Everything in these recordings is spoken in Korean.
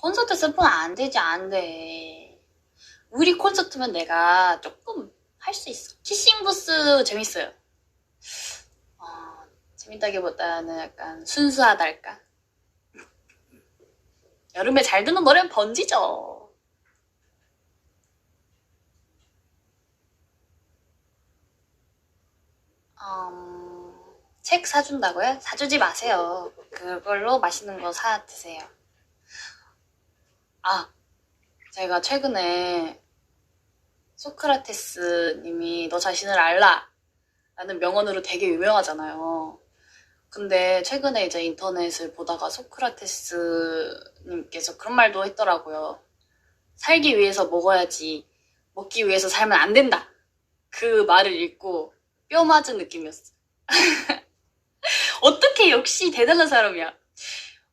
콘서트 스폰 안 되지, 안 돼. 우리 콘서트면 내가 조금 할 수 있어. 키싱 부스 재밌어요. 어, 재밌다기보다는 약간 순수하달까? 여름에 잘 듣는 노래는 번지죠. 음, 책 사준다고요? 사주지 마세요. 그걸로 맛있는 거 사 드세요. 아, 제가 최근에 소크라테스 님이 너 자신을 알라 라는 명언으로 되게 유명하잖아요. 근데 최근에 이제 인터넷을 보다가 소크라테스 님께서 그런 말도 했더라고요. 살기 위해서 먹어야지 먹기 위해서 살면 안 된다. 그 말을 읽고 뼈 맞은 느낌이었어요. 어떻게 역시 대단한 사람이야.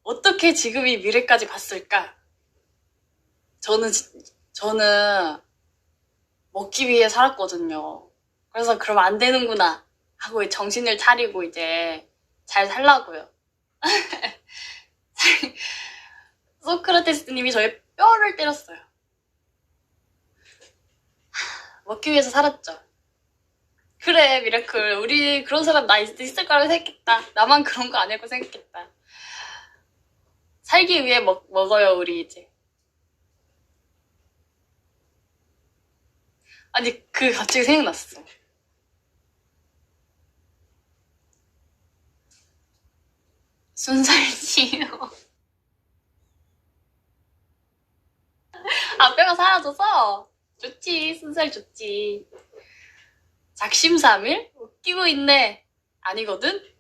어떻게 지금 이 미래까지 봤을까? 저는 진- 저는 먹기 위해 살았거든요. 그래서 그럼 안 되는구나 하고 정신을 차리고 이제 잘 살라고요. 소크라테스님이 저의 뼈를 때렸어요. 먹기 위해서 살았죠. 그래 미라클 우리 그런 사람 나 있- 있을 거라고 생각했다. 나만 그런 거 아니고 생각했다. 살기 위해 먹, 먹어요 우리 이제. 아니 그 갑자기 생각났어. 순살치요. 아 뼈가 사라져서 좋지 순살 좋지. 작심삼일 웃기고 있네 아니거든.